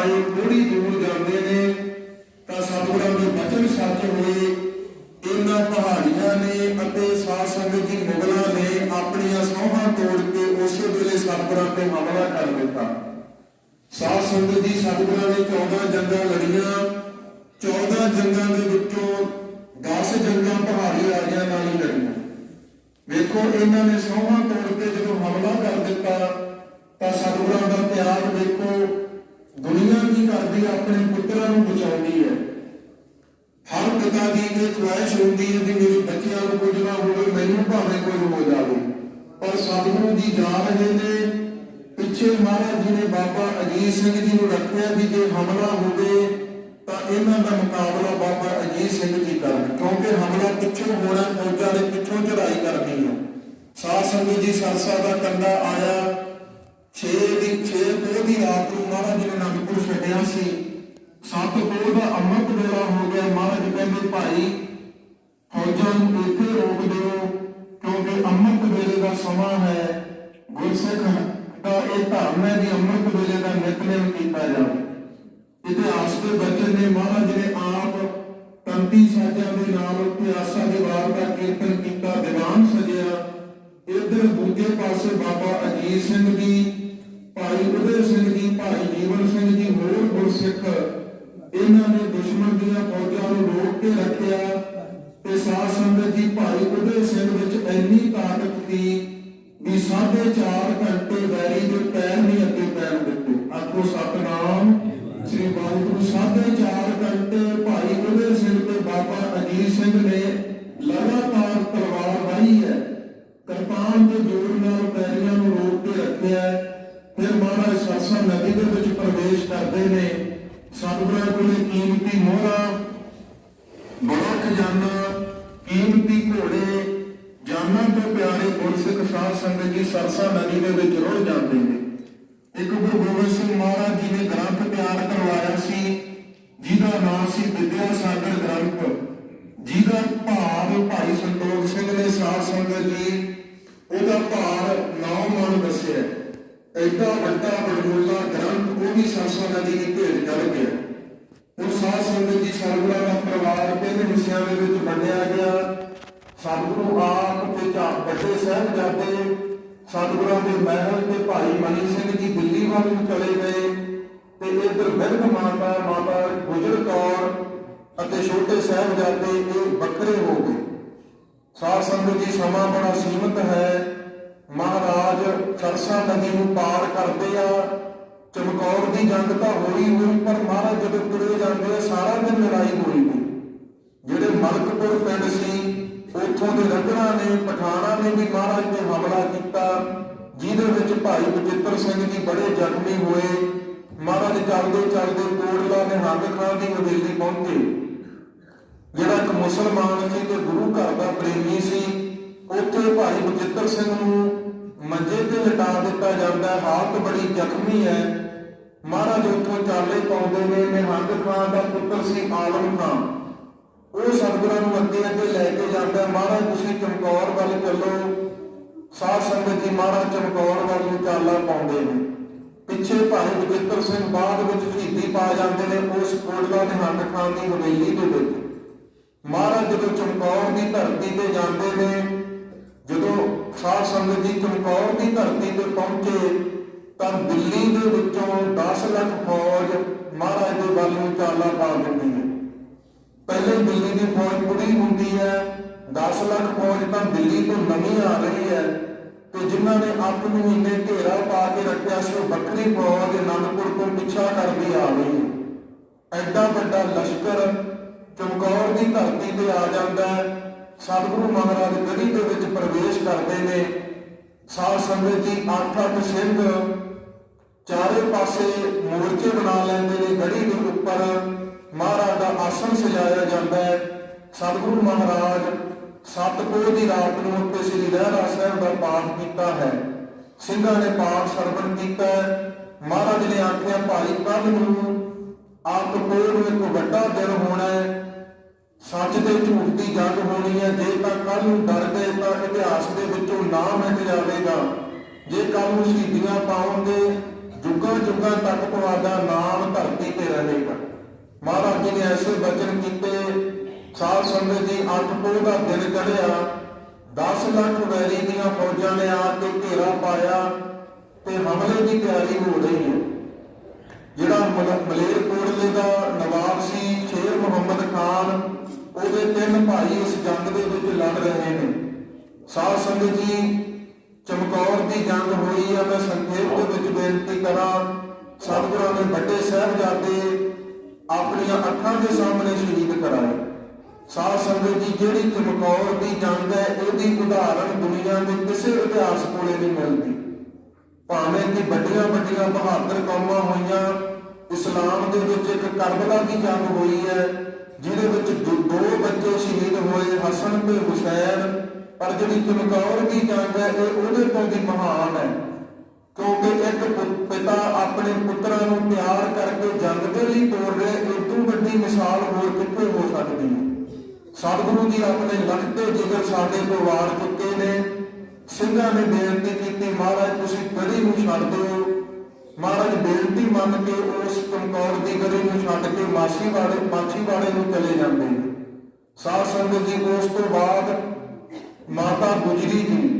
ਆਏ ਥੋੜੀ ਦੂਰ ਜਾਂਦੇ ਨੇ, ਤਾਂ ਸਤਿਗੁਰਾਂ ਦੇ ਬਚਨ ਸੱਚ ਹੋਏ। ਇਹਨਾਂ ਪਹਾੜੀਆਂ ਨੇ ਅਤੇ ਸਾਧ ਸੰਗਤ ਜੀ ਮੁਗਲਾਂ ਨੇ ਆਪਣੀਆਂ ਸੌਹਾਂ ਤੋੜ ਕੇ ਉਸੇ ਵੇਲੇ ਸਤਿਗੁਰਾਂ ਤੇ ਹਮਲਾ ਕਰ ਦਿੱਤਾ। ਸਾਧ ਸੰਗਤ ਜੀ ਸਤਿਗੁਰਾਂ ਨੇ 14 ਜੰਗਾਂ ਲੜੀਆਂ। 14 ਜੰਗਾਂ ਦੇ ਵਿੱਚੋਂ 10 ਜੰਗਾਂ ਪਹਾੜੀ ਰਾਜਿਆਂ ਨਾਲ ਹੀ ਲੜੀਆਂ। ਵੇਖੋ, ਇਹਨਾਂ ਨੇ ਸੌਹਾਂ ਤੋੜ ਕੇ ਜਦੋਂ ਹਮਲਾ ਕਰ ਦਿੱਤਾ, ਤਾਂ ਸਤਿਗੁਰਾਂ ਦਾ ਪਿਆਰ ਵੇਖੋ। ਦੁਨੀਆ ਕੀ ਕਰਦੀ ਆਪਣੇ ਪੁੱਤਰਾਂ ਨੂੰ ਬਚਾਉਂਦੀ ਹੈ। ਹਰ ਪਿਤਾ ਦੀ ਇਹ ਖੁਆਇਸ਼ ਹੁੰਦੀ ਹੈ ਕਿ ਮੇਰੇ ਬੱਚਿਆਂ ਨੂੰ ਕੁਝ ਨਾ ਹੋਵੇ, ਮੈਨੂੰ ਭਾਵੇਂ ਕੁਝ ਹੋ ਜਾਵੇ। ਪਰ ਸਤਿਗੁਰੂ ਜੀ ਜਾ ਰਹੇ ਨੇ, ਪਿੱਛੇ ਮਹਾਰਾਜ ਜੀ ਨੇ ਬਾਬਾ ਅਜੀਤ ਸਿੰਘ ਜੀ ਨੂੰ ਰੱਖਿਆ ਵੀ ਜੇ ਹਮਲਾ ਹੋਵੇ, ਤਾਂ ਇਹਨਾਂ ਦਾ ਮੁਕਾਬਲਾ ਬਾਬਾ ਅਜੀਤ ਸਿੰਘ ਜੀ ਕਰਨ, ਕਿਉਂਕਿ ਹਮਲਾ ਪਿੱਛੋਂ ਹੋਣਾ ਫੌਜਾਂ ਦੇ ਪਿੱਛੋਂ ਚੜਾਈ ਕਰਨੀ ਹੈ। ਸਾਧ ਸੰਗਤ ਜੀ, ਸਰਸਾ ਦਾ ਕੰਡਾ ਆਇਆ 6 ਦੀ 6 ਪੋਹ ਦੀ ਰਾਤ ਨੂੰ ਮਹਾਰਾਜ ਨੇ ਅਨੰਦਪੁਰ ਛੱਡਿਆ ਸੀ। ਸੱਤ ਪੋਹ ਦਾ ਅੰਮ੍ਰਿਤ ਵੇਲਾ ਹੋ ਗਿਆ। ਮਹਾਰਾਜ ਕਹਿੰਦੇ, ਭਾਈ, ਫੌਜਾਂ ਨੂੰ ਇੱਥੇ ਰੋਕ ਦਿਓ, ਕਿਉਂਕਿ ਅੰਮ੍ਰਿਤ ਵੇਲੇ ਦਾ ਸਮਾਂ ਹੈ। ਗੁਰਸਿੱਖ ਦਾ ਇਹ ਧਰਮ ਹੈ ਕਿ ਅੰਮ੍ਰਿਤ ਵੇਲੇ ਦਾ ਨਿਤਨੇਮ ਕੀਤਾ ਜਾਵੇ। ਇਤਿਹਾਸ ਦੇ ਬਚਨ ਨੇ ਮਹਾਰਾਜ ਨੇ ਆਪ ਤੰਤੀ ਸਾਜਾਂ ਦੇ ਨਾਲ ਉੱਤੇ ਆਸਾ ਦੇ ਵਾਰ ਦਾ ਕੀਰਤਨ ਕੀਤਾ, ਦੀਵਾਨ ਸਜਿਆ। ਇਧਰ ਦੂਜੇ ਪਾਸੇ ਬਾਬਾ ਅਜੀਤ ਸਿੰਘ ਦੀ ਭਾਈ ਉਦੈ ਸਿੰਘ ਜੀ, ਭਾਈ ਜੀਵਨ ਸਿੰਘ ਜੀ, ਹੋਰ ਗੁਰਸਿੱਖ, ਇਹਨਾਂ ਨੇ ਦੁਸ਼ਮਣ ਦੀਆਂ ਫੌਜਾਂ ਨੂੰ ਰੋਕ ਕੇ ਰੱਖਿਆ ਤੇ ਸਾਧ ਸੰਗਤ ਜੀ, ਭਾਈ ਉਦੈ ਸਿੰਘ ਵਿੱਚ ਇੰਨੀ ਤਾਕਤ ਸੀ ਵੀ ਸਾਢੇ ਚਾਰ ਘੰਟੇ ਸੰਗਤ ਨਦੀ ਦੇ ਵਿੱਚ ਰੁੜ ਜਾਂਦੇ ਨੇ। ਇੱਕ ਗੁਰੂ ਗੋਬਿੰਦ ਸਿੰਘ ਮਹਾਰਾਜ ਜੀ ਨੇ ਗ੍ਰੰਥ ਤਿਆਰ ਕਰਵਾਇਆ ਸੀ, ਜਿਹਦਾ ਨਾਮ ਸੀ ਵਿਦਿਆ ਸਾਗਰ ਗ੍ਰੰਥ, ਜਿਹਦਾ ਭਾਵ ਭਾਈ ਸੰਤੋਖ ਸਿੰਘ ਨੇ ਸਾਧ ਸੰਗਤ ਜੀ, ਉਹਦਾ ਭਾਰ ਨੌ ਮਨ ਦੱਸਿਆ ਐਡਾ ਵੱਡਾ ਬੜਮੁੱਲਾ ਗ੍ਰੰਥ ਉਹ ਵੀ ਸਰਸਾ ਨਦੀ ਦੀ ਭੇਟ ਚੜ ਗਿਆ। ਉਹ ਸਾਧ ਸੰਗਤ ਜੀ ਸਰਗੁਰਾਂ ਦਾ ਪਰਿਵਾਰ ਤਿੰਨ ਹਿੱਸਿਆਂ ਦੇ ਵਿੱਚ ਵੰਡਿਆ ਗਿਆ। ਸਤਿਗੁਰੂ ਆਪ ਤੇ ਚਾ ਵੱਡੇ ਸਾਹਿਬਜ਼ਾਦੇ ਸਤਿਗੁਰਾਂ ਦੇ ਮਹਿਲ ਤੇ ਭਾਈ ਮਨੀ ਸਿੰਘ ਜੀ ਦਿੱਲੀ ਵੱਲ ਨੂੰ ਚਲੇ ਗਏ ਤੇ ਇਧਰ ਬਿਰਧ ਮਾਤਾ ਮਾਤਾ ਗੁਜਰ ਕੌਰ ਅਤੇ ਛੋਟੇ ਸਾਹਿਬਜ਼ਾਦੇ ਇਹ ਵੱਖਰੇ ਹੋ ਗਏ। ਸਾਧ ਸੰਗਤ ਜੀ, ਸਮਾਂ ਬੜਾ ਸੀਮਤ ਹੈ। ਮਹਾਰਾਜ ਸਰਸਾ ਨਦੀ ਨੂੰ ਪਾਰ ਕਰਦੇ ਆ। ਚਮਕੌਰ ਦੀ ਜੰਗ ਤਾਂ ਹੋਈ ਹੋਈ, ਪਰ ਮਹਾਰਾਜ ਜਦੋਂ ਤੁਰੇ ਜਾਂਦੇ ਆ, ਸਾਰਾ ਦਿਨ ਲੜਾਈ ਹੋਈ ਹੋਈ। ਜਿਹੜੇ ਮਲਕਪੁਰ ਪਿੰਡ ਸੀ ਉੱਥੋਂ ਦੇ ਰੰਗਣਾ ਨੇ ਪਠਾਣਾ ਨੇ ਵੀ ਮਹਾਰਾਜ ਤੇ ਹਮਲਾ ਕੀਤਾ ਜਿਹਦੇ ਵਿੱਚ ਭਾਈ ਬਚਿੱਤਰ ਸਿੰਘ ਜੀ ਬੜੇ ਜ਼ਖਮੀ ਹੋਏ। ਮਹਾਰਾਜ ਚੱਲਦੇ ਚੱਲਦੇ ਕੋਟਲਾ ਨਿਹੰਗ ਖਾਨ ਦੀ ਹਵੇਲੀ ਪਹੁੰਚੇ। ਜਿਹੜਾ ਇੱਕ ਮੁਸਲਮਾਨ ਸੀ ਤੇ ਗੁਰੂ ਘਰ ਦਾ ਪ੍ਰੇਮੀ ਸੀ ਉੱਥੇ ਭਾਈ ਬਚਿੱਤਰ ਸਿੰਘ ਨੂੰ ਮੰਜੇ ਤੇ ਲਟਾ ਦਿੱਤਾ ਜਾਂਦਾ ਹੈ, ਹਾਲਤ ਬੜੀ ਜ਼ਖਮੀ ਹੈ। ਮਹਾਰਾਜ ਉੱਥੋਂ ਚਾਲੇ ਪਾਉਂਦੇ ਨੇ ਨਿਹੰਗ ਖਾਨ ਦਾ ਪੁੱਤਰ ਸੀ ਆਲਮ ਖਾਨ ਉਹ ਸਤਿਗੁਰਾਂ ਨੂੰ ਅੱਗੇ ਅੱਗੇ ਲੈ ਕੇ ਜਾਂਦਾ। ਮਹਾਰਾਜ, ਤੁਸੀਂ ਚਮਕੌਰ ਵੱਲ ਚੱਲੋ। ਸਾਧ ਸੰਗਤ ਜੀ ਮਹਾਰਾਜ ਚਮਕੌਰ ਵੱਲ ਨੂੰ ਚਾਲਾ ਪਾਉਂਦੇ ਨੇ। ਪਿੱਛੇ ਭਾਈ ਬਚਿੱਤਰ ਸਿੰਘ ਬਾਅਦ ਵਿੱਚ ਸ਼ਹੀਦੀ ਪਾ ਜਾਂਦੇ ਨੇ। ਉਸ ਕੋਟਲਾ ਨਿਹੰਗ ਖਾਨ ਦੀ ਹਵੇਲੀ ਦੇ ਵਿੱਚ। ਮਹਾਰਾਜ ਜਦੋਂ ਚਮਕੌਰ ਦੀ ਧਰਤੀ ਤੇ ਜਾਂਦੇ ਨੇ, ਜਦੋਂ ਸਾਧ ਸੰਗਤ ਜੀ ਚਮਕੌਰ ਦੀ ਧਰਤੀ ਤੇ ਪਹੁੰਚੇ, ਤਾਂ ਦਿੱਲੀ ਦੇ ਵਿੱਚੋਂ 10 ਲੱਖ ਫੌਜ ਮਹਾਰਾਜ ਦੇ ਵੱਲ ਨੂੰ ਚਾਲਾ ਪਾ ਦਿੰਦੀ ਹੈ ਪਹਿਲੇ ਦਿੱਲੀ ਦੀ ਫੌਜ ਪੂਰੀ ਹੁੰਦੀ ਹੈ 10 ਲੱਖ ਫੌਜ ਤਾਂ ਦਿੱਲੀ ਤੋਂ ਨਵੀਂ ਆ ਰਹੀ ਹੈ ਤੇ ਜਿਨ੍ਹਾਂ ਨੇ ਆਪਣੀ ਇੰਨੇ ਘੇਰਾ ਪਾ ਕੇ ਰੱਖਿਆ ਸੀ, ਉਹ ਵੱਖਰੀ ਫੌਜ ਅਨੰਦਪੁਰ ਤੋਂ ਪਿੱਛਾ ਕਰਦੀ ਆ ਰਹੀ ਹੈ। ਐਡਾ ਵੱਡਾ ਲਸ਼ਕਰ ਚਮਕੌਰ ਦੀ ਧਰਤੀ ਤੇ ਆ ਜਾਂਦਾ ਹੈ। ਸਤਿਗੁਰੂ ਮਹਾਰਾਜ ਗੜੀ ਦੇ ਵਿੱਚ ਪ੍ਰਵੇਸ਼ ਕਰਦੇ ਨੇ। ਸਾਧ ਸੰਗਤ ਜੀ ਅੱਠ ਅੱਠ ਸਿੰਘ ਚਾਰੇ ਪਾਸੇ ਮੋਰਚੇ ਬਣਾ ਲੈਂਦੇ ਨੇ ਗੜੀ ਦੇ ਉੱਪਰ ਮਹਾਰਾਜ ਦਾ ਆਸਣ ਸਜਾਇਆ ਜਾਂਦਾ ਹੈ। ਸਤਿਗੁਰੂ ਮਹਾਰਾਜ ਸਤਿਗੁਰੂ ਦੀ ਰਾਤ ਨੂੰ ਉੱਤੇ ਸ੍ਰੀ ਰਹਿਰਾ ਸਾਹਿਬ ਦਾ ਪਾਠ ਕੀਤਾ ਹੈ। ਸਿੰਘਾਂ ਨੇ ਪਾਠ ਸਰਵਣ ਕੀਤਾ ਮਹਾਰਾਜ ਨੇ ਆਖਿਆ, ਭਾਈ ਕੱਲ ਨੂੰ ਆਪ ਕੋਲ ਇੱਕ ਵੱਡਾ ਦਿਨ ਹੋਣਾ ਹੈ। ਸੱਚ ਤੇ ਝੂਠ ਦੀ ਜੰਗ ਹੋਣੀ ਹੈ। ਜੇ ਤਾਂ ਕੱਲ ਨੂੰ ਡਰ ਗਏ ਤਾਂ ਇਤਿਹਾਸ ਦੇ ਵਿੱਚੋਂ ਨਾਮ ਮਿਟ ਜਾਵੇਗਾ ਜੇ ਕੱਲ ਨੂੰ ਸ਼ਹੀਦੀਆਂ ਪਾਉਣਗੇ ਜੁਗਾਂ ਜੁਗਾਂ ਤੱਕ ਤੁਹਾਡਾ ਨਾਮ ਧਰਤੀ ਤੇ ਰਹੇਗਾ। ਮਹਾਰਾਜ ਜੀ ਨੇ ਐਸੇ ਬਚਨ ਕੀਤੇ, ਸਾਧ ਸੰਗਤ ਜੀ ਅੱਠ ਦਾ ਦਿਨ ਚੜਿਆ 10 ਲੱਖ ਵੈਰੀ ਦੀਆਂ ਫੌਜਾਂ ਨੇ ਆ ਕੇ ਘੇਰਾ ਪਾਇਆ ਤੇ ਹਮਲੇ ਦੀ ਤਿਆਰੀ ਹੋ ਰਹੀ ਹੈ। ਜਿਹੜਾ ਮਲੇਰਕੋਟਲੇ ਦਾ ਨਵਾਬ ਸੀ, ਸ਼ੇਰ ਮੁਹੰਮਦ ਖਾਨ, ਉਹਦੇ ਤਿੰਨ ਭਾਈ ਇਸ ਜੰਗ ਦੇ ਵਿੱਚ ਲੜ ਰਹੇ ਨੇ। ਸਾਧ ਸੰਗਤ ਜੀ, ਚਮਕੌਰ ਦੀ ਜੰਗ ਹੋਈ ਆ ਮੈਂ ਸੰਖੇਪ ਦੇ ਵਿੱਚ ਬੇਨਤੀ ਕਰਾਂ, ਸਤਿਗੁਰਾਂ ਦੇ ਵੱਡੇ ਸਾਹਿਬਜ਼ਾਦੇ ਆਪਣੀਆਂ ਅੱਖਾਂ ਦੇ ਸਾਹਮਣੇ ਸ਼ਹੀਦ ਕਰਾਏ ਸਾਧ ਸੰਗਤ ਜੀ, ਜਿਹੜੀ ਚਮਕੌਰ ਦੀ ਜੰਗ ਹੈ ਇਹਦੀ ਉਦਾਹਰਣ ਦੁਨੀਆ ਦੇ ਕਿਸੇ ਇਤਿਹਾਸ ਕੋਲੇ ਨਹੀਂ ਮਿਲਦੀ। ਭਾਵੇਂ ਕਿ ਵੱਡੀਆਂ ਵੱਡੀਆਂ ਬਹਾਦਰ ਕੌਮਾਂ ਹੋਈਆਂ, ਇਸਲਾਮ ਦੇ ਵਿੱਚ ਇੱਕ ਕਰਬਲਾ ਦੀ ਜੰਗ ਹੋਈ ਹੈ, ਜਿਹਦੇ ਵਿੱਚ ਦੋ ਦੋ ਬੱਚੇ ਸ਼ਹੀਦ ਹੋਏ, ਹਸਨ ਤੇ ਹੁਸੈਨ। ਪਰ ਜਿਹੜੀ ਚਮਕੌਰ ਦੀ ਜੰਗ ਹੈ, ਇਹ ਉਹਦੇ ਤੋਂ ਵੀ ਮਹਾਨ ਹੈ। ਕਿਉਂਕਿ ਇੱਕ ਪਿਤਾ ਆਪਣੇ ਪੁੱਤਰਾਂ ਨੂੰ ਪਿਆਰ ਕਰਕੇ ਜੰਗ ਦੇ ਲਈ ਤੋਰ ਰਿਹਾ ਇਹ ਵੱਡੀ ਮਿਸਾਲ ਹੋਰ ਕਿੱਥੇ ਹੋ ਸਕਦੀ ਹੈ? ਸਤਿਗੁਰੂ ਜੀ ਆਪਣੇ ਲੱਖ ਜਿਗਰ ਸਾਡੇ ਤੋਂ ਵਾਰ ਚੁੱਕੇ ਨੇ। ਸਿੰਘਾਂ ਨੇ ਬੇਨਤੀ ਕੀਤੀ, ਮਹਾਰਾਜ, ਤੁਸੀਂ ਗੜੀ ਨੂੰ ਛੱਡ ਦਿਓ। ਮਹਾਰਾਜ, ਬੇਨਤੀ ਮੰਨ ਕੇ ਉਸ ਚਮਕੌਰ ਦੀ ਗੜੀ ਨੂੰ ਛੱਡ ਕੇ ਮਾਸੀ ਵਾਲੇ ਮਾਛੀ ਵਾਲੇ ਨੂੰ ਚਲੇ ਜਾਂਦੇ ਨੇ। ਸਾਧ ਸੰਗਤ ਜੀ, ਉਸ ਤੋਂ ਬਾਅਦ ਮਾਤਾ ਗੁਜਰੀ ਜੀ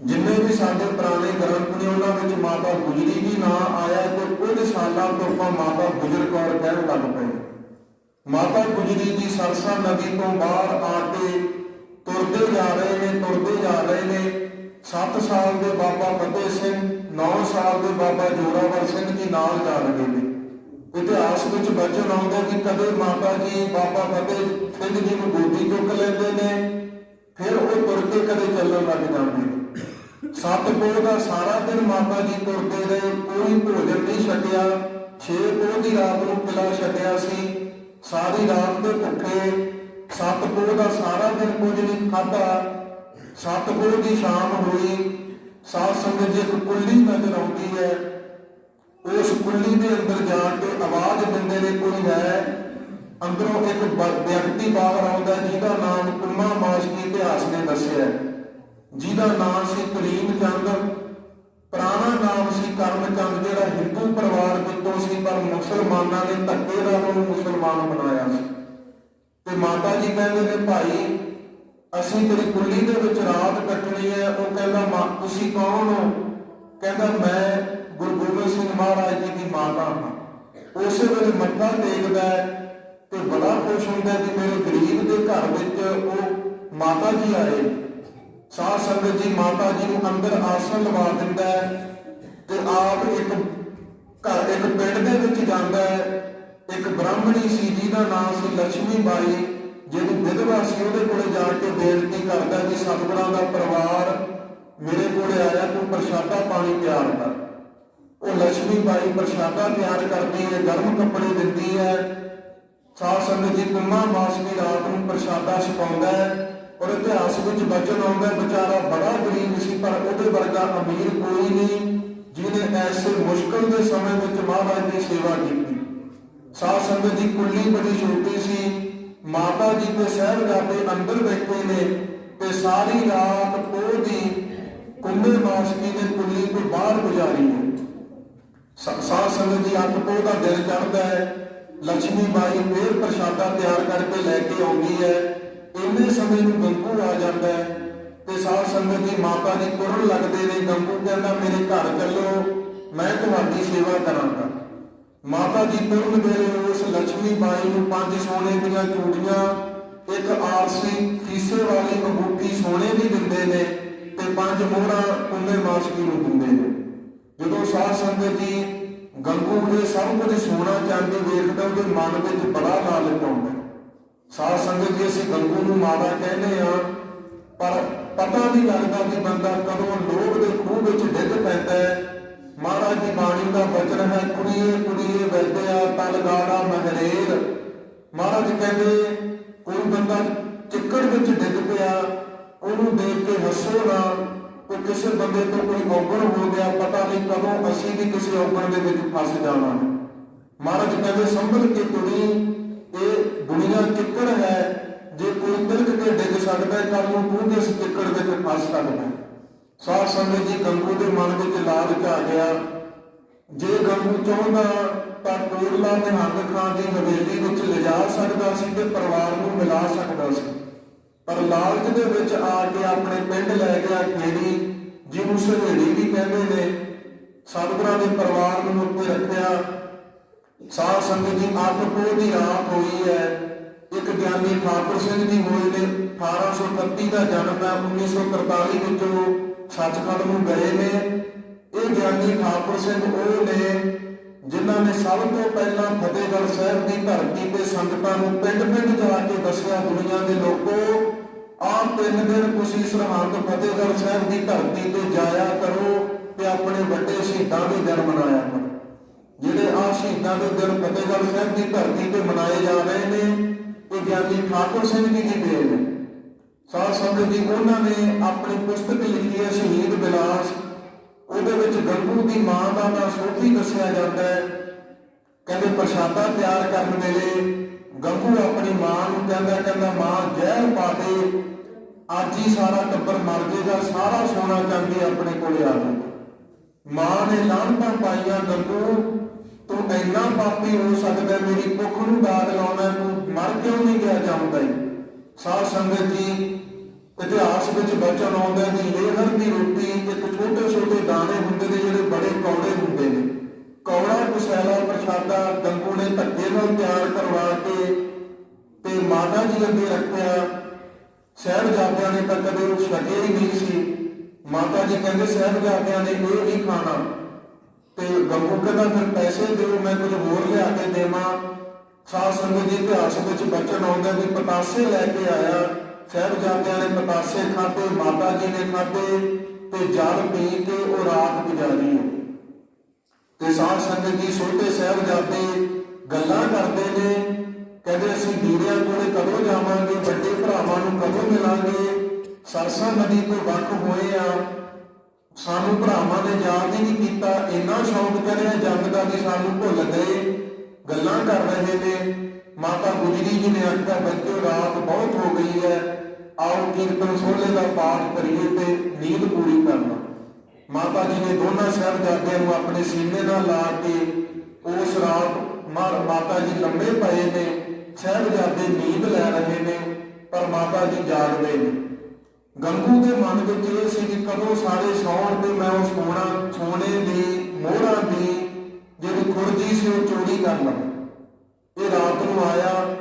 ਜਿੰਨੇ ਵੀ ਸਾਡੇ ਪੁਰਾਣੇ ਗ੍ਰੰਥ ਨੇ, ਉਹਨਾਂ ਵਿੱਚ ਮਾਤਾ ਗੁਜਰੀ ਜੀ ਨਾਂ ਆਇਆ ਤੇ ਕੁਝ ਸਾਲਾਂ ਤੋਂ ਆਪਾਂ ਮਾਤਾ ਗੁਜਰ ਕੌਰ ਕਹਿਣ ਲੱਗ ਪਏ। ਮਾਤਾ ਗੁਜਰੀ ਜੀ ਸਰਸਾ ਨਦੀ ਤੋਂ ਬਾਹਰ ਆ ਕੇ ਤੁਰਦੇ ਜਾ ਰਹੇ ਨੇ, ਤੁਰਦੇ ਜਾ ਰਹੇ ਨੇ। 7 ਸਾਲ ਦੇ ਬਾਬਾ ਫਤਿਹ ਸਿੰਘ 9 ਸਾਲ ਦੇ ਬਾਬਾ ਜੋਰਾਵਰ ਸਿੰਘ ਜੀ ਨਾਲ ਜਾ ਰਹੇ ਨੇ। ਇਤਿਹਾਸ ਵਿੱਚ ਬਚਨ ਆਉਂਦਾ ਕਿ ਕਦੇ ਮਾਤਾ ਜੀ, ਬਾਬਾ ਫਤਿਹ ਸਿੰਘ ਜੀ ਨੂੰ ਗੋਦੀ ਚੁੱਕ ਲੈਂਦੇ ਨੇ, ਫਿਰ ਉਹ ਤੁਰ ਕੇ ਕਦੇ ਚੱਲਣ ਲੱਗ ਜਾਂਦੇ ਨੇ ਸੱਤ ਪੋਹ ਦਾ ਸਾਰਾ ਦਿਨ ਮਾਤਾ ਜੀ ਤੁਰਦੇ ਰਹੇ, ਕੋਈ ਭੋਜਨ ਨਹੀਂ ਛਕਿਆ। ਛੇ ਪੋਹ ਦੀ ਰਾਤ ਨੂੰ ਕਿਲਾ ਛਕਿਆ ਸੀ। ਸਾਰੀ ਰਾਤ ਦੇ ਭੁੱਖੇ ਸੱਤ ਦਾ ਸਾਰਾ ਦਿਨ ਕੁਝ ਨਹੀਂ ਖਾਧਾ। ਸੱਤ ਦੀ ਸ਼ਾਮ ਹੋਈ। ਸਾਧ ਸੰਗਤ ਜੀ, ਇੱਕ ਕੁੱਲੀ ਨਜ਼ਰ ਆਉਂਦੀ ਹੈ। ਉਸ ਕੁੱਲੀ ਦੇ ਅੰਦਰ ਜਾ ਕੇ ਆਵਾਜ਼ ਦਿੰਦੇ ਨੇ, ਕੋਈ ਹੈ? ਅੰਦਰੋਂ ਇੱਕ ਵਿਅਕਤੀ ਬਾਹਰ ਆਉਂਦਾ ਜਿਹਦਾ ਨਾਮ ਕੁੰਮਾ ਮਾਸ਼ਕੀ ਇਤਿਹਾਸ ਨੇ ਦੱਸਿਆ ਹੈ। ਜਿਹਦਾ ਨਾਮ ਸੀ ਕਰੀਮ ਚੰਦ ਪੁਰਾਣਾ ਨਾਮ ਸੀ ਕਰਮ ਚੰਦ ਜਿਹੜਾ ਹਿੰਦੂ ਪਰਿਵਾਰ ਵਿੱਚੋਂ ਸੀ, ਪਰ ਮੁਸਲਮਾਨਾਂ ਨੇ ਧੱਕੇ ਨਾਲ ਉਹਨੂੰ ਮੁਸਲਮਾਨ ਬਣਾਇਆ ਸੀ। ਤੇ ਮਾਤਾ ਜੀ ਕਹਿੰਦੇ ਨੇ, ਭਾਈ, ਅਸੀਂ ਤੇਰੀ ਕੁੱਲੀ ਦੇ ਵਿੱਚ ਰਾਤ ਕੱਟਣੀ ਹੈ। ਉਹ ਕਹਿੰਦਾ, ਮਾਂ, ਤੁਸੀਂ ਕੌਣ ਹੋ? ਕਹਿੰਦਾ, ਮੈਂ ਗੁਰੂ ਗੋਬਿੰਦ ਸਿੰਘ ਮਹਾਰਾਜ ਜੀ ਦੀ ਮਾਤਾ ਹਾਂ। ਉਸੇ ਵੇਲੇ ਮੱਥਾ ਟੇਕਦਾ ਤੇ ਬੜਾ ਖੁਸ਼ ਹੁੰਦਾ ਕਿ ਮੇਰੇ ਗਰੀਬ ਦੇ ਘਰ ਵਿੱਚ ਉਹ ਮਾਤਾ ਜੀ ਆਏ। ਸਾਹ ਸੰਗਤ ਜੀ, ਮਾਤਾ ਜੀ ਨੂੰ ਅੰਦਰ ਆਸਣ ਲਵਾ ਦਿੰਦਾ ਹੈ ਤੇ ਆਪ ਇੱਕ ਘਰ, ਇੱਕ ਪਿੰਡ ਦੇ ਵਿੱਚ ਜਾਂਦਾ ਹੈ। ਇੱਕ ਬ੍ਰਾਹਮਣੀ ਸੀ, ਜਿਹਦਾ ਨਾਮ ਸੀ ਲక్ష్ਮੀ ਬਾਈ ਜਿਹੜੀ ਵਿਧਵਾ ਸੀ, ਉਹਦੇ ਕੋਲੇ ਜਾ ਕੇ ਬੇਨਤੀ ਕਰਦਾ ਕਿ ਸਤਿਗੁਰਾਂ ਦਾ ਪਰਿਵਾਰ ਮੇਰੇ ਕੋਲੇ ਆਇਆ ਤੂੰ ਪ੍ਰਸ਼ਾਦਾ ਪਾਣੀ ਪਿਆਰ ਕਰ। ਉਹ ਲక్ష్ਮੀ ਬਾਈ ਪ੍ਰਸ਼ਾਦਾ ਤਿਆਰ ਕਰਦੀ ਹੈ, ਗਰਮ ਕੱਪੜੇ ਦਿੰਦੀ ਹੈ। ਸਾਧ ਸੰਗਤ ਜੀ, ਪੰਮਾ ਮਾਸ ਦੀ ਰਾਤ ਨੂੰ ਪ੍ਰਸ਼ਾਦਾ ਛਕਾਉਂਦਾ ਹੈ। ਔਰ ਇਤਿਹਾਸ ਵਿੱਚ ਬਚਨ ਆਉਂਦਾ ਹੈ, ਵਿਚਾਰਾ ਬੜਾ ਗਰੀਬ ਸੀ ਪਰ ਉਹਦੇ ਵਰਗਾ ਅਮੀਰ ਕੋਈ ਨਹੀਂ ਜਿਹਨੇ ਐਸੇ ਮੁਸ਼ਕਲ ਦੇ ਸਮੇਂ ਵਿੱਚ ਮਹਾਰਾਜ ਦੀ ਸੇਵਾ ਕੀਤੀ। ਸਾਧ ਸੰਗਤ ਦੀ ਕੁੱਲੀ ਬੜੀ ਛੋਟੀ ਸੀ ਮਾਤਾ ਜੀ ਤੇ ਸਾਹਿਬਜ਼ਾਦੇ ਅੰਦਰ ਬੈਠੇ ਨੇ ਤੇ ਸਾਰੀ ਰਾਤ ਪੋਹ ਦੀ ਕੁੰਮੇ ਮਾਸਕੀ ਦੇ ਕੁੱਲੀ ਤੋਂ ਬਾਹਰ ਗੁਜ਼ਾਰੀ ਹੈ। ਸ- ਸਾਧ ਸੰਗਤ ਜੀ ਅੱਠ ਪੋਹ ਦਾ ਦਿਲ ਚੜਦਾ ਹੈ। ਲక్ష్ਮੀ ਬਾਈ ਫੇਰ ਪ੍ਰਸ਼ਾਦਾ ਤਿਆਰ ਕਰਕੇ ਲੈ ਕੇ ਆਉਂਦੀ ਹੈ। ਇੰਨੇ ਸਮੇਂ ਨੂੰ ਗੰਗੂ ਆ ਜਾਂਦਾ ਹੈ ਤੇ ਸਾਧ ਸੰਗਤ ਜੀ ਮਾਤਾ ਜੀ ਤੁਰਨ ਲੱਗਦੇ ਨੇ, ਗੰਗੂ ਕਹਿੰਦਾ, ਮੇਰੇ ਘਰ ਚੱਲੋ, ਮੈਂ ਤੁਹਾਡੀ ਸੇਵਾ ਕਰਾਂਗਾ। ਮਾਤਾ ਜੀ ਤੁਰਨ ਵੇਲੇ ਉਸ ਲక్ష్ਮੀ ਬਾਈ ਨੂੰ ਪੰਜ ਸੋਨੇ ਦੀਆਂ ਚੂੜੀਆਂ, ਇੱਕ ਆਰਸੀ ਫੀਸੇ ਵਾਲੀ ਅੰਗੂਠੀ ਸੋਨੇ ਦੀ ਦਿੰਦੇ ਨੇ ਤੇ ਪੰਜ ਮੋਹਰਾਂ ਕੁੰਨੇ ਮਾਸਕੀ ਨੂੰ ਦਿੰਦੇ ਨੇ। ਜਦੋਂ ਸਾਧ ਸੰਗਤ ਜੀ ਗੰਗੂ ਇਹ ਸਭ ਕੁਝ ਸੋਨਾ ਚਾਂਦੀ ਵੇਖਦਾ, ਉਹਦੇ ਮਨ ਵਿੱਚ ਬੜਾ ਲਾਲਚ ਆਉਂਦਾ। ਸਾਧ ਸੰਗਤ ਜੀ, ਅਸੀਂ ਗੰਗੂ ਨੂੰ ਮਾਤਾ ਕਹਿੰਦੇ ਆ ਪਰ ਪਤਾ ਨਹੀਂ ਲੱਗਦਾ ਕਿ ਬੰਦਾ ਕਦੋਂ ਲੋਭ ਦੇ ਖੂਹ ਵਿੱਚ ਡਿੱਗ ਪੈਂਦਾ ਹੈ। ਮਹਾਰਾਜ ਦੀ ਬਾਣੀ ਦਾ ਵਚਨ ਹੈ, ਕੁੜੀਏ ਕੁੜੀਏ ਵੈਦਿਆ ਤਲ ਮਹਰੇਰ ਮਹਾਰਾਜ ਕਹਿੰਦੇ, ਕੋਈ ਬੰਦਾ ਚਿੱਕੜ ਵਿੱਚ ਡਿੱਗ ਪਿਆ, ਉਹਨੂੰ ਦੇਖ ਕੇ ਹੱਸੋ ਨਾ। ਕੋਈ ਕਿਸੇ ਬੰਦੇ ਤੋਂ ਕੋਈ ਔਗਣ ਹੋ ਗਿਆ, ਪਤਾ ਨਹੀਂ ਕਦੋਂ ਅਸੀਂ ਵੀ ਕਿਸੇ ਔਗਣ ਦੇ ਵਿੱਚ ਫਸ ਜਾਵਾਂਗੇ। ਮਹਾਰਾਜ ਕਹਿੰਦੇ, ਸੰਭਲ ਕੇ ਕੁੜੀ ਇਹ ਦੁਨੀਆ ਚਿੱਕੜ ਹੈ। ਜੇ ਕੋਈ ਤਿਲਕ ਕੇ ਡਿੱਗ ਸਕਦਾ ਕੱਲ ਨੂੰ ਤੂੰ ਵੀ ਇਸ ਚਿੱਕੜ ਵਿੱਚ ਫਸ ਸਕਦਾ ਸਾਧ ਸੰਗਤ ਜੀ ਗੰਗੂ ਦੇ ਮਨ ਵਿੱਚ ਲਾਲਚ ਆ ਗਿਆ। ਜੇ ਗੰਗੂ ਚਾਹੁੰਦਾ ਤਾਂ ਕੋਟਲਾ ਨਿਹੰਗ ਖਾਨ ਦੀ ਹਵੇਲੀ ਵਿੱਚ ਲਿਜਾ ਸਕਦਾ ਸੀ ਤੇ ਪਰਿਵਾਰ ਨੂੰ ਮਿਲਾ ਸਕਦਾ ਸੀ। ਪਰ ਲਾਲਚ ਦੇ ਵਿੱਚ ਆ ਕੇ ਆਪਣੇ ਪਿੰਡ ਲੈ ਗਿਆ ਖੇੜੀ, ਜਿਹਨੂੰ ਸਹੇੜੀ ਵੀ ਕਹਿੰਦੇ ਨੇ। ਸਤਿਗੁਰਾਂ ਦੇ ਪਰਿਵਾਰ ਨੂੰ ਉੱਤੇ ਰੱਖਿਆ। ਸਾਧ ਸੰਗਤ ਦੀ ਅੱਠ ਪੋਹ ਦੀ ਹੋਈ ਹੈ। ਇੱਕ ਗਿਆਨੀ ਠਾਕੁਰ ਸਿੰਘ ਦੀ ਹੋਏ ਨੇ 1831 ਦਾ ਜਨਮ ਹੈ। 1943 ਵਿੱਚ ਉਹ ਸੱਚਖੰਡ ਨੂੰ ਗਏ ਨੇ। ਇਹ ਗਿਆਨੀ ਠਾਕੁਰ ਸਿੰਘ ਉਹ ਨੇ ਜਿਨ੍ਹਾਂ ਨੇ ਸਭ ਤੋਂ ਪਹਿਲਾਂ ਫਤਿਹਗੜ੍ਹ ਸਾਹਿਬ ਦੀ ਧਰਤੀ ਤੇ ਸੰਗਤਾਂ ਨੂੰ ਪਿੰਡ-ਪਿੰਡ ਜਾ ਕੇ ਦੱਸਿਆ, ਦੁਨੀਆ ਦੇ ਲੋਕੋ ਆਹ ਤਿੰਨ ਦਿਨ ਤੁਸੀਂ ਸਰਹੰਦ ਫਤਿਹਗੜ੍ਹ ਸਾਹਿਬ ਦੀ ਧਰਤੀ ਤੇ ਜਾਇਆ ਕਰੋ ਤੇ ਆਪਣੇ ਵੱਡੇ ਸ਼ਹੀਦਾਂ ਦੇ ਜਨਮ ਮਨਾਇਆ ਕਰੋ। ਜਿਹੜੇ ਸ਼ਹੀਦਾਂ ਦੇ ਦਿਨ ਫਤਿਹਗੜ੍ਹ ਸਾਹਿਬ ਦੀ ਧਰਤੀ ਤੇ ਮਨਾਏ ਜਾ ਰਹੇ ਨੇ ਇਹ ਗਿਆਨੀ ਠਾਕੁਰ ਸਿੰਘ ਜੀ ਦੀ ਦੇਣ। ਹੈ ਸਾਧ ਸੰਗਤ ਜੀ, ਉਹਨਾਂ ਨੇ ਆਪਣੀ ਪੁਸਤਕ ਲਿਖੀ ਹੈ, ਸ਼ਹੀਦ ਬਿਲਾਸ। ਉਹਦੇ ਵਿੱਚ ਗੰਗੂ ਦੀ ਮਾਂ ਦਾ ਨਾਂ ਸੋਢੀ ਦੱਸਿਆ ਜਾਂਦਾ ਹੈ। ਕਹਿੰਦੇ ਪ੍ਰਸ਼ਾਦਾ ਤਿਆਰ ਕਰਨ ਵੇਲੇ ਗੰਗੂ ਆਪਣੀ ਮਾਂ ਨੂੰ ਕਹਿੰਦਾ ਕਹਿੰਦਾ, ਮਾਂ, ਜ਼ਹਿਰ ਪਾ ਦੇ। ਅੱਜ ਹੀ ਸਾਰਾ ਟੱਬਰ ਮਰ ਜਾਏਗਾ, ਸਾਰਾ ਸੋਨਾ ਚਾਂਦੀ ਆਪਣੇ ਕੋਲੇ ਆ ਜਾਊਗਾ ਮਾਂ ਨੇ ਲਾਂਭਾਂ ਪਾਈਆਂ ਗੰਗੂ। ਤੂੰ ਇੰਨਾ ਪਾਪੀ ਹੋ ਸਕਦਾ ਮੇਰੀ ਭੁੱਖ ਨੂੰ ਦਾਗ ਲਾਉਣਾ ਤੂੰ ਮਰ ਕਿਉਂ ਨਹੀਂ ਗਿਆ ਜਾਂਦਾ ਸਾਧ ਸੰਗਤ ਜੀ, ਇਤਿਹਾਸ ਵਿੱਚ ਬਚਨ ਆਉਂਦਾ ਹੈ ਲੇਹਰ ਦੀ ਰੋਟੀ ਇੱਕ ਛੋਟੇ ਛੋਟੇ ਦਾਣੇ ਹੁੰਦੇ ਨੇ, ਜਿਹੜੇ ਬੜੇ ਕੌੜੇ ਹੁੰਦੇ ਨੇ। ਕੌੜਾ ਪਸੈਲਾ ਪ੍ਰਸ਼ਾਦਾ ਗੰਗੂ ਨੇ ਧੱਕੇ ਨਾਲ ਤਿਆਰ ਕਰਵਾ ਕੇ ਤੇ ਮਾਤਾ ਜੀ ਅੱਗੇ ਰੱਖਿਆ। ਸਾਹਿਬਜ਼ਾਦਿਆਂ ਨੇ ਤਾਂ ਕਦੇ ਉਹ ਛਕੇ ਹੀ ਨਹੀਂ ਸੀ। ਮਾਤਾ ਜੀ ਕਹਿੰਦੇ, ਸਾਹਿਬਜ਼ਾਦਿਆਂ ਨੇ ਇਹ ਨਹੀਂ ਖਾਣਾ। ਤੇ ਕਹਿੰਦਾ, ਫਿਰ ਪੈਸੇ ਦਿਓ, ਮੈਂ ਕੁਝ ਹੋਰ ਲਿਆ ਕੇ ਦੇਵਾਂ। ਸਾਧ ਸੰਗਤ ਜੀ ਇਤਿਹਾਸ ਵਿੱਚ ਬਚਨ ਆਉਂਦਾ ਵੀ ਪਤਾਸੇ ਲੈ ਕੇ ਆਇਆ। ਸਾਹਿਬਜ਼ਾਦਿਆਂ ਨੇ ਪਤਾਸੇ ਖਾਦੇ ਮਾਤਾ ਜੀ ਨੇ ਖਾਦੇ ਤੇ ਜਲ ਪੀ ਕੇ ਉਹ ਰਾਤ ਗੁਜ਼ਾਰੀ ਤੇ ਸਾਧ ਸੰਗਤ ਜੀ ਛੋਟੇ ਸਾਹਿਬਜ਼ਾਦੇ ਗੱਲਾਂ ਕਰਦੇ ਨੇ, ਕਹਿੰਦੇ, ਅਸੀਂ ਵੀਰਿਆਂ ਕੋਲੇ ਕਦੋਂ ਜਾਵਾਂਗੇ? ਵੱਡੇ ਭਰਾਵਾਂ ਨੂੰ ਕਦੋਂ ਮਿਲਾਂਗੇ? ਸਰਸਾ ਨਦੀ ਤੋਂ ਵੱਖ ਹੋਏ ਆ। ਸਾਨੂੰ ਭਰਾਵਾਂ ਨੇ ਯਾਦ ਹੀ ਨਹੀਂ ਕੀਤਾ, ਇੰਨਾ ਸ਼ੌਂਕ ਕਰਿਆ ਜੰਗ ਦਾ ਵੀ ਸਾਨੂੰ ਭੁੱਲ ਗਏ। ਗੱਲਾਂ ਕਰ ਰਹੇ ਨੇ, ਮਾਤਾ ਗੁਜਰੀ ਜੀ ਨੇ ਆਖਿਆ, ਬੱਚਿਓ, ਰਾਤ ਬਹੁਤ ਹੋ ਗਈ ਹੈ। ਆਓ ਕੀਰਤਨ ਸੋਹਲੇ ਦਾ ਪਾਠ ਕਰੀਏ ਤੇ ਨੀਂਦ ਪੂਰੀ ਕਰਨਾ। ਮਾਤਾ ਜੀ ਨੇ ਦੋਨਾਂ ਸਾਹਿਬਜ਼ਾਦਿਆਂ ਨੂੰ ਆਪਣੇ ਸੀਨੇ ਨਾਲ ਲਾ ਕੇ ਉਸ ਰਾਤ ਮਾਰ ਮਾਤਾ ਜੀ ਲੰਮੇ ਪਏ ਨੇ, ਸਾਹਿਬਜ਼ਾਦੇ ਨੀਂਦ ਲੈ ਰਹੇ ਨੇ, ਪਰ ਮਾਤਾ ਜੀ ਜਾਗਦੇ ਨੇ। ਗੰਗੂ ਦੇ ਮਨ ਵਿੱਚ ਇਹ ਸੀ ਕਿ ਕਦੋਂ ਸਾਰੇ ਸੌਣ ਤੇ ਮੈਂ ਉਹ ਸੋਨਾ ਸੋਨੇ ਦੀ ਮੋਹਰਾਂ ਦੀ ਜਿਹੜੀ ਖੁਰਜੀ ਸੀ ਉਹ ਚੋਰੀ ਕਰ ਲਵਾਂ। ਇਹ ਰਾਤ ਨੂੰ ਆਇਆ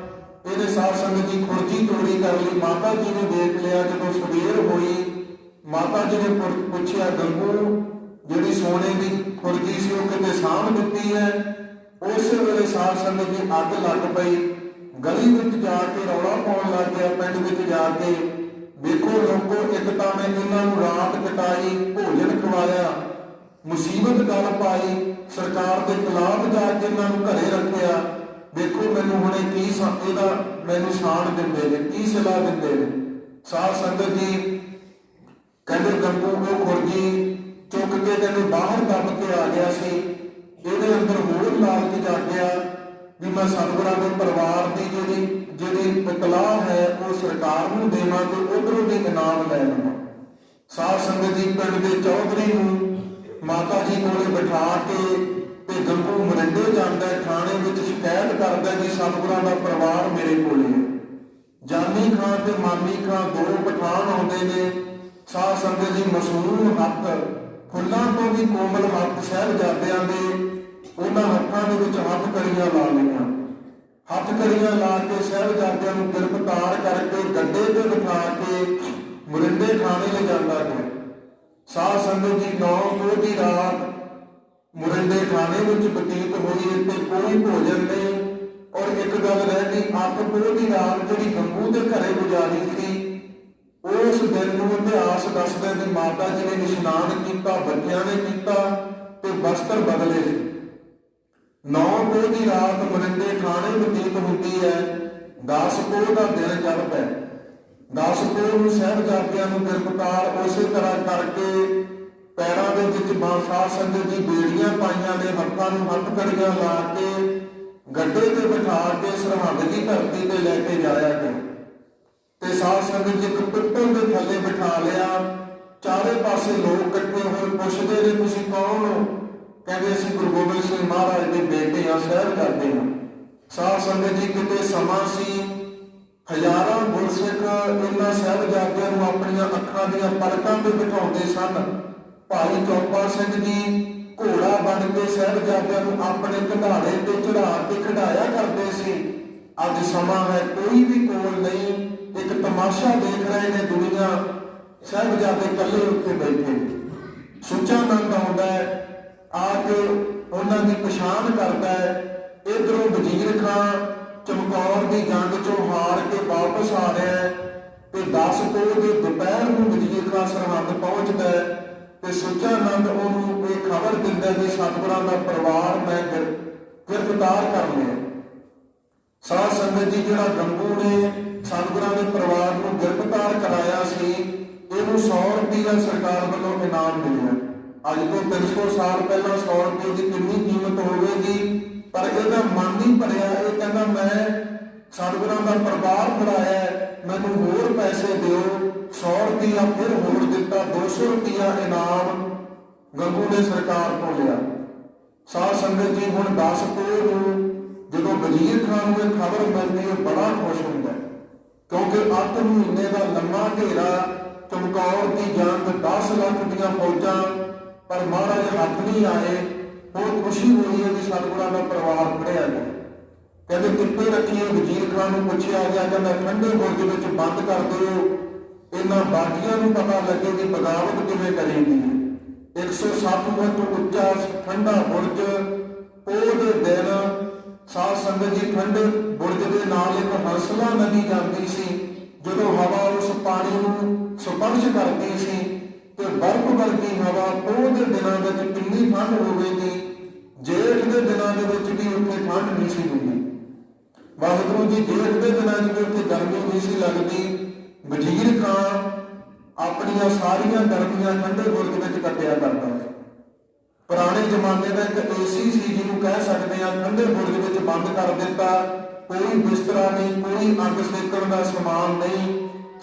ਇਹਦੇ ਸਾਧ ਸੰਗਤ ਦੀ ਖੁਰਜੀ ਚੋਰੀ ਕਰ ਲਈ। ਮਾਤਾ ਜੀ ਨੇ ਦੇਖ ਲਿਆ, ਜਦੋਂ ਸਵੇਰ ਹੋਈ, ਮਾਤਾ ਜੀ ਨੇ ਪੁੱਛਿਆ, ਗੰਗੂ, ਜਿਹੜੀ ਸੋਨੇ ਦੀ ਖੁਰਜੀ ਸੀ ਉਹ ਕਿਤੇ ਸਾਂਭ ਦਿੱਤੀ ਹੈ? ਉਸ ਵੇਲੇ ਸਾਧ ਸੰਗਤ ਦੀ ਅੱਗ ਲੱਗ ਪਈ। ਗਲੀ ਵਿੱਚ ਜਾ ਕੇ ਰੌਲਾ ਪਾਉਣ ਲੱਗ ਗਿਆ, ਪਿੰਡ ਵਿੱਚ ਜਾ ਕੇ ਵੇਖੋ ਲੋਕੋ, ਇੱਕ ਤਾਂ ਮੈਂ ਇਹਨਾਂ ਨੂੰ ਰਾਤ ਕਟਾਈ, ਭੋਜਨ ਖਵਾਇਆ, ਮੁਸੀਬਤ ਗੱਲ ਪਾਈ, ਸਰਕਾਰ ਦੇ ਖਿਲਾਫ ਜਾ ਕੇ ਇਹਨਾਂ ਨੂੰ ਘਰੇ ਰੱਖਿਆ। ਦੇਖੋ ਮੈਨੂੰ ਹੁਣੇ ਕੀ ਸਾ- ਇਹਦਾ ਮੈਨੂੰ ਸਾਣ ਦਿੰਦੇ ਨੇ, ਕੀ ਸਲਾਹ ਦਿੰਦੇ ਨੇ। ਸਾਧ ਸੰਗਤ ਜੀ, ਕਹਿੰਦੇ ਗੰਗੂ ਉਹ ਖੁਰਜੀ ਚੁੱਕ ਕੇ ਕਹਿੰਦੇ ਬਾਹਰ ਦੱਬ ਕੇ ਆ ਗਿਆ ਸੀ। ਇਹਦੇ ਅੰਦਰ ਹੋਰ ਲਾਲਚ ਜਾਗਿਆ ਵੀ ਮੈਂ ਸਤਿਗੁਰਾਂ ਦੇ ਪਰਿਵਾਰ ਦੀ ਜਿਹੜੀ ਜਿਹੜੀ ਇਤਲਾਹ ਹੈ ਉਹ ਸਰਕਾਰ ਨੂੰ ਦੇਵਾਂ ਤੇ ਉਧਰੋਂ ਵੀ ਇਨਾਮ ਲੈ ਲਵਾਂ ਸਾਧ ਸੰਗਤ ਜੀ ਪਿੰਡ ਦੇ ਚੌਧਰੀ ਨੂੰ ਮਾਤਾ ਜੀ ਕੋਲੇ ਬਿਠਾ ਕੇ ਤੇ ਗੰਗੂ ਮਰਿੰਡੇ ਜਾਂਦਾ ਥਾਣੇ ਵਿੱਚ ਸ਼ਿਕਾਇਤ ਕਰਦਾ ਹੈ ਸਤਿਗੁਰਾਂ ਦਾ ਪਰਿਵਾਰ ਮੇਰੇ ਕੋਲੇ ਹੈ। ਜਾਨੀ ਖਾਂ ਤੇ ਮਾਨੀ ਖਾਂ ਦੋ ਪਠਾਨ ਆਉਂਦੇ ਨੇ। ਸਾਧ ਸੰਗਤ ਜੀ ਮਸੂਮ ਹੱਥ ਫੁੱਲਾਂ ਤੋਂ ਵੀ ਕੋਮਲ ਹੱਥ ਸਾਹਿਬਜ਼ਾਦਿਆਂ ਦੇ, ਉਹਨਾਂ ਹੱਥਾਂ ਦੇ ਵਿੱਚ ਹੱਥ ਕੜੀਆਂ ਲਾ ਲਈਆਂ। ਹੱਥ ਕੜੀਆਂ ਲਾ ਕੇ ਸਾਹਿਬਜ਼ਾਦਿਆਂ ਨੂੰ ਗ੍ਰਿਫਤਾਰ ਕਰਕੇ ਗੱਡੇ ਤੇ ਬਿਠਾ ਕੇ ਮੁਰਿੰਡੇ ਥਾਣੇ ਲੈ ਜਾਂਦਾ ਹੈ ਸਾਧ ਸੰਗਤ ਜੀ, ਨੌ ਤੋਂ ਦੀ ਰਾਤ ਮੁਰਿੰਡੇ ਥਾਣੇ ਵਿੱਚ ਬਤੀਤ ਹੋਈ। ਤੇ ਕੋਈ ਭੋਜਨ ਨਹੀਂ ਔਰ ਇੱਕ ਗੱਲ ਰਹਿ ਗਈ, ਅੱਠ ਪੋਹ ਦੀ ਰਾਤ ਜਿਹੜੀ ਗੰਗੂ ਦੇ ਘਰੇ ਗੁਜ਼ਾਰੀ ਸੀ, ਉਸ ਦਿਨ ਨੂੰ ਇਤਿਹਾਸ ਦੱਸਦਾ ਕਿ ਮਾਤਾ ਜੀ ਨੇ ਇਸ਼ਨਾਨ ਕੀਤਾ, ਬੱਚਿਆਂ ਨੇ ਕੀਤਾ ਤੇ ਵਸਤਰ ਬਦਲੇ ਸੀ। ਨੌ ਪੋਹ ਦੀ ਰਾਤ ਮਰਿੰਡੇ ਥਾਣੇ ਬਤੀਤ ਹੁੰਦੀ ਹੈ। 10 ਪੋਹ ਦਾ ਦਿਨ ਚੱਲ ਪਿਆ 10 ਪੋਹ ਨੂੰ ਸਾਹਿਬਜ਼ਾਦਿਆਂ ਨੂੰ ਗ੍ਰਿਫਤਾਰ ਉਸੇ ਤਰ੍ਹਾਂ ਕਰਕੇ ਪੈਰਾਂ ਦੇ ਵਿੱਚ ਬਾਂਸਾ ਸੰਗਤ ਦੀ ਬੇੜੀਆਂ ਪਾਈਆਂ ਨੇ, ਹੱਥਾਂ ਨੂੰ ਹੱਥ ਕੜੀਆਂ ਲਾ ਕੇ, ਗੱਡੇ ਤੇ ਬਿਠਾ ਕੇ ਸਰਹੰਦ ਦੀ ਧਰਤੀ ਤੇ ਲੈ ਕੇ ਜਾਇਆ ਗਿਆ। ਤੇ ਸਾਧ ਸੰਗਤ ਜੀ ਇੱਕ ਪਿੱਪਲ ਦੇ ਥੱਲੇ ਬਿਠਾ ਲਿਆ। ਚਾਰੇ ਪਾਸੇ ਲੋਕ ਇਕੱਠੇ ਹੋਏ ਪੁੱਛਦੇ ਨੇ, ਤੁਸੀਂ ਕੌਣ ਹੋ? ਕਹਿੰਦੇ ਅਸੀਂ ਗੁਰੂ ਗੋਬਿੰਦ ਸਿੰਘ ਮਹਾਰਾਜ ਦੇ ਬੇਟੇ ਆ ਸਹਿਬ ਕਰਦੇ ਹਾਂ। ਸਾਧ ਸੰਗਤ ਜੀ, ਕਿਤੇ ਸਮਾਂ ਸੀ, ਹਜ਼ਾਰਾਂ ਗੁਰਸਿੱਖ ਇਹਨਾਂ ਸਾਹਿਬਜ਼ਾਦਿਆਂ ਨੂੰ ਆਪਣੀਆਂ ਅੱਖਾਂ ਦੀਆਂ ਪਲਕਾਂ ਤੇ ਬਿਠਾਉਂਦੇ ਸਨ। ਭਾਈ ਚੌਪਾ ਸਿੰਘ ਜੀ ਘੋੜਾ ਬਣ ਕੇ ਸਾਹਿਬਜ਼ਾਦਿਆਂ ਨੂੰ ਆਪਣੇ ਘੜਾੜੇ ਤੇ ਚੜਾ ਕੇ ਖੜਾਇਆ ਕਰਦੇ ਸੀ। ਅੱਜ ਸਮਾਂ ਹੈ, ਕੋਈ ਵੀ ਕੋਲ ਨਹੀਂ, ਇੱਕ ਤਮਾਸ਼ਾ ਦੇਖ ਰਹੇ ਨੇ ਦੁਨੀਆ। ਸਾਹਿਬਜ਼ਾਦੇ ਇਕੱਲੇ ਉੱਤੇ ਬੈਠੇ ਨੇ। ਸੁੱਚਾ ਆਨੰਦ ਆਉਂਦਾ ਹੈ। ਆ ਕੇ ਉਹਨਾਂ ਦੀ ਪਛਾਣ ਕਰਦਾ ਹੈ। ਇਧਰੋਂ ਵਜ਼ੀਰ ਖਾਨ ਚਮਕੌਰ ਦੀ ਜੰਗ ਚੋਂ ਹਾਰ ਕੇ ਵਾਪਸ ਆ ਰਿਹਾ ਹੈ ਤੇ 10 ਕੋਹ ਦੇ ਦੁਪਹਿਰ ਨੂੰ ਵਜ਼ੀਰ ਖਾਨ ਸਰਹੰਦ ਪਹੁੰਚਦਾ ਹੈ ਤੇ ਸੁੱਚਾ ਆਨੰਦ ਉਹਨੂੰ ਇਹ ਖਬਰ ਦਿੰਦਾ ਕਿ ਸਤਿਗੁਰਾਂ ਦਾ ਪਰਿਵਾਰ ਮੈਂ ਗ੍ਰਿਫਤਾਰ ਕਰ ਲਿਆ। ਸਾਧ ਸੰਗਤ ਜੀ, ਜਿਹੜਾ ਗੰਗੂ ਨੇ ਸਤਿਗੁਰਾਂ ਦੇ ਪਰਿਵਾਰ ਨੂੰ ਗ੍ਰਿਫਤਾਰ ਕਰਾਇਆ ਸੀ, ਇਹਨੂੰ 100 ਰੁਪਏ ਸਰਕਾਰ ਵੱਲੋਂ ਇਨਾਮ ਮਿਲਿਆ। ਅੱਜ ਤੋਂ 300 ਸਾਲ ਪਹਿਲਾਂ 100 ਰੁਪਏ ਦੀ ਕਿੰਨੀ ਕੀਮਤ ਹੋਵੇਗੀ? ਪਰ ਇਹਦਾ ਮਨ ਨਹੀਂ ਭਰਿਆ। ਇਹ ਕਹਿੰਦਾ, ਮੈਂ ਸਤਿਗੁਰਾਂ ਦਾ ਪਰਿਵਾਰ ਫੜਾਇਆ ਮੈਨੂੰ ਹੋਰ ਪੈਸੇ ਦਿਓ। 100 ਰੁਪਇਆ ਫਿਰ ਹੋਰ ਦਿੱਤਾ। 200 ਰੁਪਇਆ ਇਨਾਮ ਗੰਗੂ ਨੇ ਸਰਕਾਰ ਤੋਂ ਲਿਆ। ਸਾਧ ਸੰਗਤ ਜੀ, ਹੁਣ 10 ਕੋਹ ਨੂੰ ਜਦੋਂ ਵਜ਼ੀਰ ਖਾਨ ਨੂੰ ਇਹ ਖਬਰ ਮਿਲਦੀ ਹੈ, ਬੜਾ ਖੁਸ਼ ਹੁੰਦਾ ਕਿਉਂਕਿ 8 ਮਹੀਨੇ ਦਾ ਲੰਮਾ ਘੇਰਾ ਚਮਕੌਰ ਦੀ ਜੰਗ 10 ਲੱਖ ਦੀਆਂ ਫੌਜਾਂ ਪਰ ਮਹਾਰਾਜ ਹੱਥ ਨਹੀਂ ਆਏ ਬਹੁਤ ਖੁਸ਼ੀ ਹੋਈ ਹੈ ਕਿ ਸਤਿਗੁਰਾਂ ਦਾ ਪਰਿਵਾਰ ਫੜਿਆ ਗਿਆ ਕਹਿੰਦੇ ਕਿੱਥੇ ਰੱਖੀਏ ਵਜ਼ੀਰ ਖਾਨ ਨੂੰ ਪੁੱਛਿਆ ਗਿਆ, ਕਹਿੰਦਾ, ਠੰਡੇ ਬੁਰਜ ਵਿੱਚ ਬੰਦ ਕਰ ਦਿਓ। ਇਹਨਾਂ ਬਾਗੀਆਂ ਨੂੰ ਪਤਾ ਲੱਗੇ ਕਿ ਬਗਾਵਤ ਕਿਵੇਂ ਕਰੀਦੀ 160 ਫੁੱਟ ਉੱਚਾ ਠੰਡਾ ਬੁਰਜ, ਉਹ ਦਿਨ ਸਾਧ ਸੰਗਤ ਜੀ ਠੰਡੇ ਬੁਰਜ ਦੇ ਨਾਲ ਇੱਕ ਹੰਸਲਾ ਨਦੀ ਜਾਂਦੀ ਸੀ, ਜਦੋਂ ਹਵਾ ਉਸ ਪਾਣੀ ਨੂੰ ਸਪਰਸ਼ ਕਰਦੀ ਸੀ। ਤੇ ਬਰਫ਼ ਵਰਗੀ ਹਵਾ ਉਹ ਦਿਨਾਂ ਵਿੱਚ ਕਿੰਨੀ ਠੰਡ ਹੋਵੇਗੀ ਜੇਠ ਦੇ ਦਿਨਾਂ ਦੇ ਵਿੱਚ ਵੀ ਉੱਥੇ ਠੰਡ ਨਹੀਂ ਸੀ ਹੁੰਦੀ। ਵਾਹਿਗੁਰੂ ਜੀ ਜੇਠ ਦੇ ਦਿਨਾਂ 'ਚ ਵੀ ਉੱਥੇ ਗਰਮੀ ਨਹੀਂ ਸੀ ਲੱਗਦੀ, ਵਜ਼ੀਰ ਖਾਨ ਆਪਣੀਆਂ ਸਾਰੀਆਂ ਗਰਮੀਆਂ ਠੰਡੇ ਬੁਰਜ ਵਿੱਚ ਕੱਟਿਆ ਕਰਦਾ ਪੁਰਾਣੇ ਜ਼ਮਾਨੇ ਦਾ ਇੱਕ ਏਸੀ ਸੀ ਜਿਹਨੂੰ ਕਹਿ ਸਕਦੇ ਆ ਠੰਡੇ ਬੁਰਜ ਵਿੱਚ ਬੰਦ ਕਰ ਦਿੱਤਾ, ਕੋਈ ਬਿਸਤਰਾ ਨਹੀਂ, ਕੋਈ ਅੰਗ ਸੇਕਣ ਦਾ ਸਮਾਨ ਨਹੀਂ।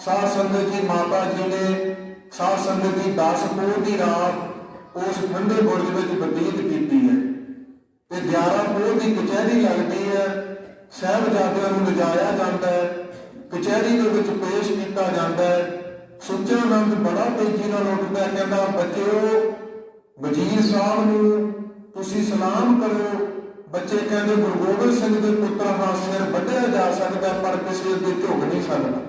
ਸਾਧ ਸੰਗਤ ਜੀ, ਮਾਤਾ ਜੀ ਨੇ ਸਾਧ ਸੰਗਤ ਦੀ 10 ਪੋਹ ਦੀ ਰਾਤ ਉਸ ਠੰਡੇ ਬੁਰਜ ਵਿੱਚ ਬਤੀਤ ਕੀਤੀ ਹੈ ਤੇ 11 ਪੋਹ ਦੀ ਕਚਹਿਰੀ ਲੱਗਦੀ ਹੈ, ਸਾਹਿਬਜ਼ਾਦਿਆਂ ਨੂੰ ਲਿਜਾਇਆ ਜਾਂਦਾ ਹੈ, ਕਚਹਿਰੀ ਦੇ ਵਿੱਚ ਪੇਸ਼ ਕੀਤਾ ਜਾਂਦਾ ਹੈ। ਸੁੱਚਾ ਆਨੰਦ ਬੜਾ ਤੇਜ਼ੀ ਨਾਲ ਉੱਠਦਾ ਕਹਿੰਦਾ, ਬੱਚਿਓ, ਵਜ਼ੀਰ ਸਾਹਿਬ ਨੂੰ ਤੁਸੀਂ ਸਲਾਮ ਕਰੋ। ਬੱਚੇ ਕਹਿੰਦੇ, ਗੁਰੂ ਗੋਬਿੰਦ ਸਿੰਘ ਦੇ ਪੁੱਤਰਾਂ ਦਾ ਸਿਰ ਵੱਢਿਆ ਜਾ ਸਕਦਾ ਪਰ ਕਿਸੇ ਅੱਗੇ ਝੁਕ ਨਹੀਂ ਸਕਦਾ।